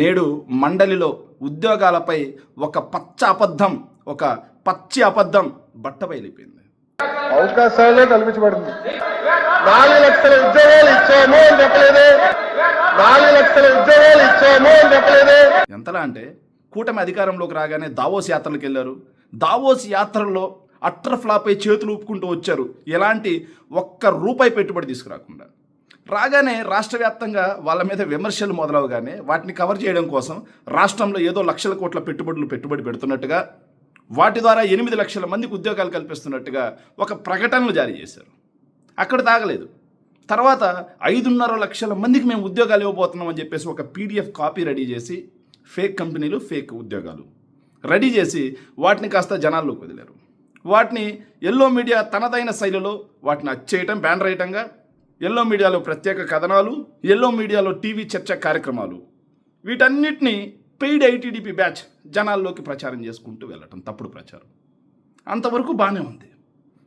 నేడు మండలిలో ఉద్యోగాలపై ఒక పచ్చ అబద్ధం ఒక పచ్చి అబద్ధం బట్టబయలిపోయింది. అవకాశాలే కల్పించబడింది. నాలుగు లక్షల ఉద్యోగాలు ఇచ్చాము అని చెప్పలేదే. నాలుగు లక్షల ఉద్యోగాలు ఇచ్చాము అని చెప్పలేదే. ఎంతలా అంటే కూటమి అధికారంలోకి రాగానే దావోస్ యాత్రలకు వెళ్ళారు దావోస్ యాత్రల్లో అట్టర్ ఫ్లాప్ చేతులు ఊపుకుంటూ వచ్చారు. ఎలాంటి ఒక్క రూపాయి పెట్టుబడి తీసుకురాకుండా. రాగానే రాష్ట్ర వ్యాప్తంగా వాళ్ళ మీద విమర్శలు మొదలవగానే వాటిని కవర్ చేయడం కోసం రాష్ట్రంలో ఏదో లక్షల కోట్ల పెట్టుబడులు పెట్టుబడి పెడుతున్నట్టుగా వాటి ద్వారా ఎనిమిది లక్షల మందికి ఉద్యోగాలు కల్పిస్తున్నట్టుగా ఒక ప్రకటనలు జారీ చేశారు. అక్కడ తాగలేదు. తర్వాత ఐదున్నర లక్షల మందికి మేము ఉద్యోగాలు ఇవ్వబోతున్నాం అని చెప్పేసి ఒక పీడిఎఫ్ కాపీ రెడీ చేసి ఫేక్ కంపెనీలు ఫేక్ ఉద్యోగాలు రెడీ చేసి వాటిని కాస్త జనాల్లోకి వదిలేరు. వాటిని ఎల్లో మీడియా తనదైన శైలిలో వాటిని అచ్చేయటం బ్యాన్ రేయటంగా ఎల్లో మీడియాలో ప్రత్యేక కథనాలు ఎల్లో మీడియాలో టీవీ చర్చ కార్యక్రమాలు. వీటన్నిటిని పెయిడ్ ఐటీడీపీ బ్యాచ్ జనాల్లోకి ప్రచారం చేసుకుంటూ వెళ్ళటం తప్పుడు ప్రచారం. అంతవరకు బాగానే ఉంది.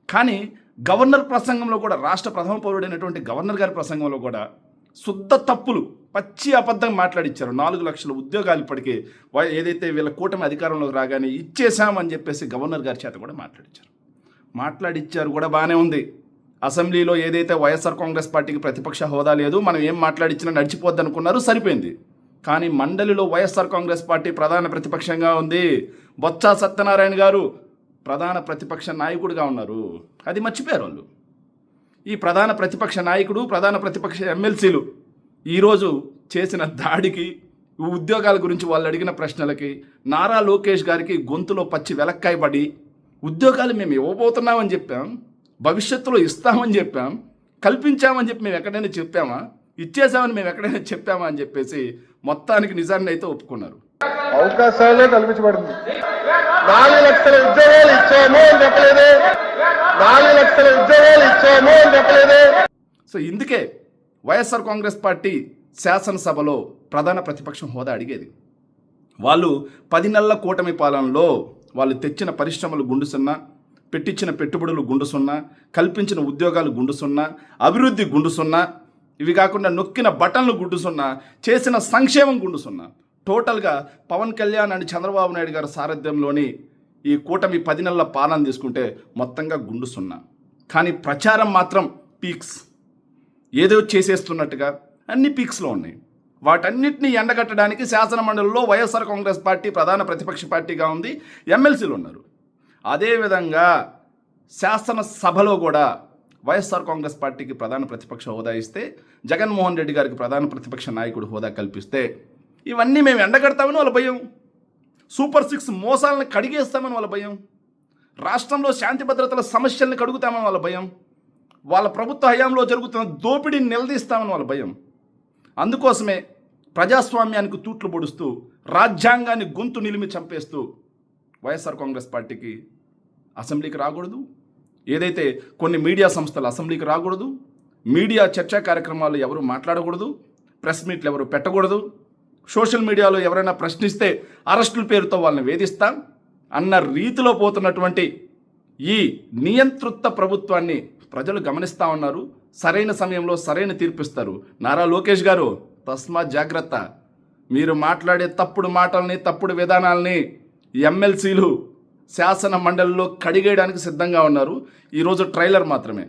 కానీ గవర్నర్ ప్రసంగంలో కూడా రాష్ట్ర ప్రథమ పౌరుడైనటువంటి గవర్నర్ గారి ప్రసంగంలో కూడా శుద్ధ తప్పులు పచ్చి అబద్ధం మాట్లాడిచ్చారు. నాలుగు లక్షల ఉద్యోగాలు ఇప్పటికే ఏదైతే వీళ్ళ కూటమి అధికారంలోకి రాగానే ఇచ్చేసామని చెప్పేసి గవర్నర్ గారి చేత కూడా మాట్లాడిచ్చారు. మాట్లాడిచ్చారు కూడా బాగానే ఉంది. అసెంబ్లీలో ఏదైతే వైఎస్ఆర్ కాంగ్రెస్ పార్టీకి ప్రతిపక్ష హోదా లేదు మనం ఏం మాట్లాడించినా నడిచిపోద్ది అనుకున్నారు సరిపోయింది. కానీ మండలిలో వైఎస్ఆర్ కాంగ్రెస్ పార్టీ ప్రధాన ప్రతిపక్షంగా ఉంది. బొత్స సత్యనారాయణ గారు ప్రధాన ప్రతిపక్ష నాయకుడిగా ఉన్నారు. అది మర్చిపోయారు వాళ్ళు. ఈ ప్రధాన ప్రతిపక్ష నాయకుడు ప్రధాన ప్రతిపక్ష ఎమ్మెల్సీలు ఈరోజు చేసిన దాడికి ఉద్యోగాల గురించి వాళ్ళు అడిగిన ప్రశ్నలకి నారా లోకేష్ గారికి గొంతులో పచ్చి వెలక్కాయబడి ఉద్యోగాలు మేము ఇవ్వబోతున్నామని చెప్పాం. భవిష్యత్తులో ఇస్తామని చెప్పాం. కల్పించామని చెప్పి మేము ఎక్కడైనా చెప్పామా? ఇచ్చేసామని మేము ఎక్కడైనా చెప్పామా అని చెప్పేసి మొత్తానికి నిజాన్ని అయితే ఒప్పుకున్నారు. అవకాశాలే కల్పించబడింది. నాలుగు లక్షల ఉద్యోగాలు ఇచ్చాము అని చెప్పలేదే. నాలుగు లక్షల ఉద్యోగాలు ఇచ్చాము అని చెప్పలేదే. సో ఇందుకే వైఎస్ఆర్ కాంగ్రెస్ పార్టీ శాసనసభలో ప్రధాన ప్రతిపక్షం హోదా అడిగేది. వాళ్ళు పది నెలల కూటమి పాలనలో వాళ్ళు తెచ్చిన పరిశ్రమలు గుండు సున్నా పెట్టించిన పెట్టుబడులు గుండు సున్నా కల్పించిన ఉద్యోగాలు గుండు సున్నా అభివృద్ధి గుండు సున్నా ఇవి కాకుండా నొక్కిన బటన్లు గుండు సున్నా చేసిన సంక్షేమం గుండు సున్నా. టోటల్గా పవన్ కళ్యాణ్ అండ్ చంద్రబాబు నాయుడు గారి సారథ్యంలోని ఈ కూటమి పది నెలల పాలన తీసుకుంటే మొత్తంగా గుండు సున్నా. కానీ ప్రచారం మాత్రం పీక్స్. ఏదో చేసేస్తున్నట్టుగా అన్ని పీక్స్లో ఉన్నాయి. వాటన్నిటిని ఎండగట్టడానికి శాసనమండలిలో వైఎస్ఆర్ కాంగ్రెస్ పార్టీ ప్రధాన ప్రతిపక్ష పార్టీగా ఉంది. ఎమ్మెల్సీలు ఉన్నారు. అదేవిధంగా శాసనసభలో కూడా వైఎస్ఆర్ కాంగ్రెస్ పార్టీకి ప్రధాన ప్రతిపక్ష హోదా ఇస్తే జగన్మోహన్ రెడ్డి గారికి ప్రధాన ప్రతిపక్ష నాయకుడు హోదా కల్పిస్తే ఇవన్నీ మేము ఎండగడతామని వాళ్ళ భయం. సూపర్ సిక్స్ మోసాలను కడిగేస్తామని వాళ్ళ భయం. రాష్ట్రంలో శాంతి భద్రతల సమస్యల్ని కడుగుతామని వాళ్ళ భయం. వాళ్ళ ప్రభుత్వ హయాంలో జరుగుతున్న దోపిడీని నిలదీస్తామని వాళ్ళ భయం. అందుకోసమే ప్రజాస్వామ్యానికి తూట్లు పొడుస్తూ రాజ్యాంగాన్ని గొంతు నిలిమి చంపేస్తూ వైఎస్ఆర్ కాంగ్రెస్ పార్టీకి అసెంబ్లీకి రాకూడదు. ఏదైతే కొన్ని మీడియా సంస్థలు అసెంబ్లీకి రాకూడదు మీడియా చర్చా కార్యక్రమాలు ఎవరు మాట్లాడకూడదు ప్రెస్ మీట్లు ఎవరు పెట్టకూడదు సోషల్ మీడియాలో ఎవరైనా ప్రశ్నిస్తే అరెస్టుల పేరుతో వాళ్ళని వేధిస్తాం అన్న రీతిలో పోతున్నటువంటి ఈ నియంతృత్వ ప్రభుత్వాన్ని ప్రజలు గమనిస్తూ ఉన్నారు. సరైన సమయంలో సరైన తీర్పిస్తారు. నారా లోకేష్ గారు తస్మాత్ జాగ్రత్త. మీరు మాట్లాడే తప్పుడు మాటల్ని తప్పుడు విధానాల్ని ఎమ్మెల్సీలు శాసన మండలిలో కడిగేయడానికి సిద్ధంగా ఉన్నారు. ఈరోజు ట్రైలర్ మాత్రమే.